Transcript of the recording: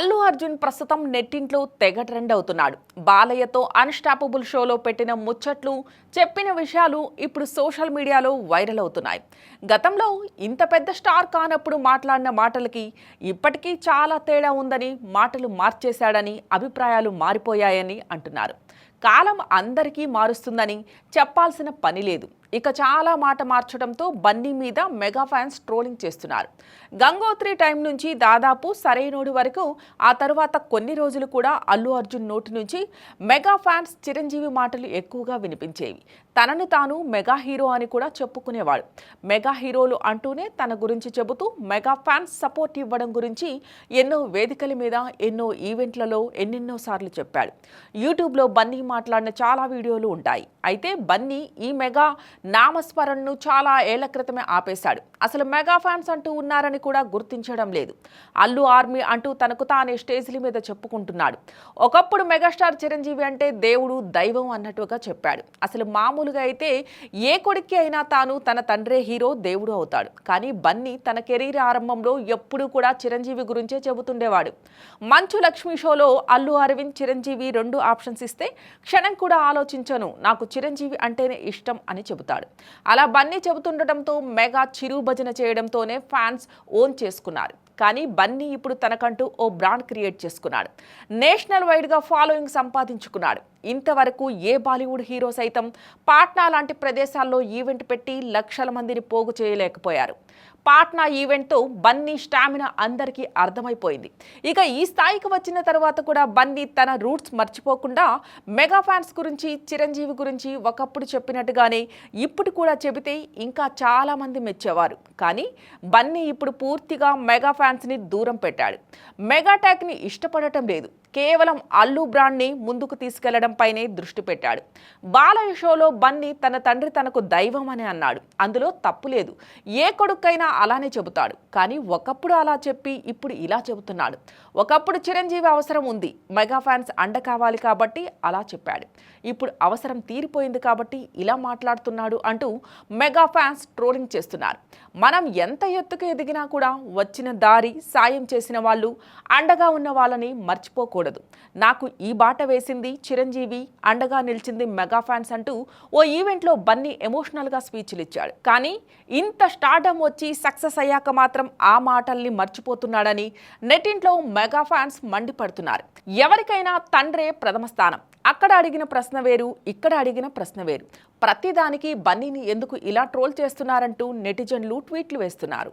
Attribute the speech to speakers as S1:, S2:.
S1: అల్లు అర్జున్ ప్రస్తుతం నెట్టింట్లో తెగ ట్రెండ్ అవుతున్నాడు. బాలయ్యతో అన్స్టాపబుల్ షోలో పెట్టిన ముచ్చట్లు చెప్పిన విషయాలు ఇప్పుడు సోషల్ మీడియాలో వైరల్ అవుతున్నాయి. గతంలో ఇంత పెద్ద స్టార్ కానప్పుడు మాట్లాడిన మాటలకి ఇప్పటికీ చాలా తేడా ఉందని మాటలు మార్చేశాడని అభిప్రాయాలు మారిపోయాయని అంటున్నారు. కాలం అందరికీ మారుస్తుందని చెప్పాల్సిన పని లేదు. ఇక చాలా మాట మార్చడంతో బన్నీ మీద మెగా ఫ్యాన్స్ ట్రోలింగ్ చేస్తున్నారు. గంగోత్రి టైం నుంచి దాదాపు సరైనోడి వరకు ఆ తర్వాత కొన్ని రోజులు కూడా అల్లు అర్జున్ నోటి నుంచి మెగా ఫ్యాన్స్ చిరంజీవి మాటలు ఎక్కువగా వినిపించేవి. తనను తాను మెగా హీరో అని కూడా చెప్పుకునేవాడు. మెగా హీరోలు అంటూనే తన గురించి చెబుతూ మెగా ఫ్యాన్స్ సపోర్ట్ ఇవ్వడం గురించి ఎన్నో వేదికల మీద ఎన్నో ఈవెంట్లలో ఎన్నెన్నో సార్లు చెప్పాడు. యూట్యూబ్లో బన్నీ మాట్లాడిన చాలా వీడియోలు ఉంటాయి. అయితే బన్నీ ఈ మెగా నామస్మరణను చాలా ఏళ్ళ క్రితమే ఆపేశాడు. అసలు మెగా ఫ్యాన్స్ అంటూ ఉన్నారని కూడా గుర్తించడం లేదు. అల్లు ఆర్మీ అంటూ తనకు తానే స్టేజ్ల మీద చెప్పుకుంటున్నాడు. ఒకప్పుడు మెగాస్టార్ చిరంజీవి అంటే దేవుడు దైవం అన్నట్టుగా చెప్పాడు. అసలు మామూలుగా అయితే ఏ కొడుక్కి అయినా తాను తన తండ్రే హీరో దేవుడు అవుతాడు. కానీ బన్నీ తన కెరీర్ ఆరంభంలో ఎప్పుడూ కూడా చిరంజీవి గురించే చెబుతుండేవాడు. మంచు లక్ష్మి షోలో అల్లు అరవింద్ చిరంజీవి రెండు ఆప్షన్స్ ఇస్తే క్షణం కూడా ఆలోచించను. నాకు చిరంజీవి అంటేనే ఇష్టం అని చెబుతాడు. అలా బన్నీ చెబుతుండటంతో మెగా చిరు భజన చేయడంతోనే ఫ్యాన్స్ ఓన్ చేసుకున్నారు. కానీ బన్నీ ఇప్పుడు తనకంటూ ఓ బ్రాండ్ క్రియేట్ చేసుకున్నాడు. నేషనల్ వైడ్గా ఫాలోయింగ్ సంపాదించుకున్నాడు. ఇంతవరకు ఏ బాలీవుడ్ హీరో సైతం పాట్నా లాంటి ప్రదేశాల్లో ఈవెంట్ పెట్టి లక్షల మందిని పోగు చేయలేకపోయారు. పాట్నా ఈవెంట్తో బన్నీ స్టామినా అందరికీ అర్థమైపోయింది. ఇక ఈ స్థాయికి వచ్చిన తర్వాత కూడా బన్నీ తన రూట్స్ మర్చిపోకుండా మెగా ఫ్యాన్స్ గురించి చిరంజీవి గురించి ఒకప్పుడు చెప్పినట్టుగానే ఇప్పుడు కూడా చెబితే ఇంకా చాలామంది మెచ్చేవారు. కానీ బన్నీ ఇప్పుడు పూర్తిగా మెగా ఫ్యాన్స్ని దూరం పెట్టాడు. మెగా ట్యాగ్ని ఇష్టపడటం లేదు. కేవలం అల్లు బ్రాండ్ని ముందుకు చేయడంపైనే దృష్టి పెట్టాడు. బాలయ్య షోలో బన్నీ తన తండ్రి తనకు దైవం అని అన్నాడు. అందులో తప్పు లేదు. ఏ కొడుకైనా అలానే చెబుతాడు. కానీ ఒకప్పుడు అలా చెప్పి ఇప్పుడు ఇలా చెబుతున్నాడు. ఒకప్పుడు చిరంజీవి అవసరం ఉంది. మెగా ఫ్యాన్స్ అండ కావాలి కాబట్టి అలా చెప్పాడు. ఇప్పుడు అవసరం తీరిపోయింది కాబట్టి ఇలా మాట్లాడుతున్నాడు అంటూ మెగా ఫ్యాన్స్ ట్రోలింగ్ చేస్తున్నారు. మనం ఎంత ఎత్తుకు ఎదిగినా కూడా వచ్చిన దారి సాయం చేసిన వాళ్ళు అండగా ఉన్న వాళ్ళని మర్చిపోకూడదు. నాకు ఈ బాట వేసింది చిరంజీవి అండగా నిలిచింది మెగా ఫ్యాన్స్ అంటూ ఓ ఈవెంట్లో బన్నీ ఎమోషనల్గా స్పీచ్లు ఇచ్చాడు కానీ ఇంత స్టార్డమ్ వచ్చి సక్సెస్ అయ్యాక మాత్రం ఆ మాటల్ని మర్చిపోతున్నాడని నెట్టింట్లో మెగా ఫ్యాన్స్ మండిపడుతున్నారు. ఎవరికైనా తండ్రే ప్రథమ స్థానం. అక్కడ అడిగిన ప్రశ్న వేరు ఇక్కడ అడిగిన ప్రశ్న వేరు. ప్రతిదానికి బన్నీని ఎందుకు ఇలా ట్రోల్ చేస్తున్నారంటూ నెటిజన్లు ట్వీట్లు వేస్తున్నారు.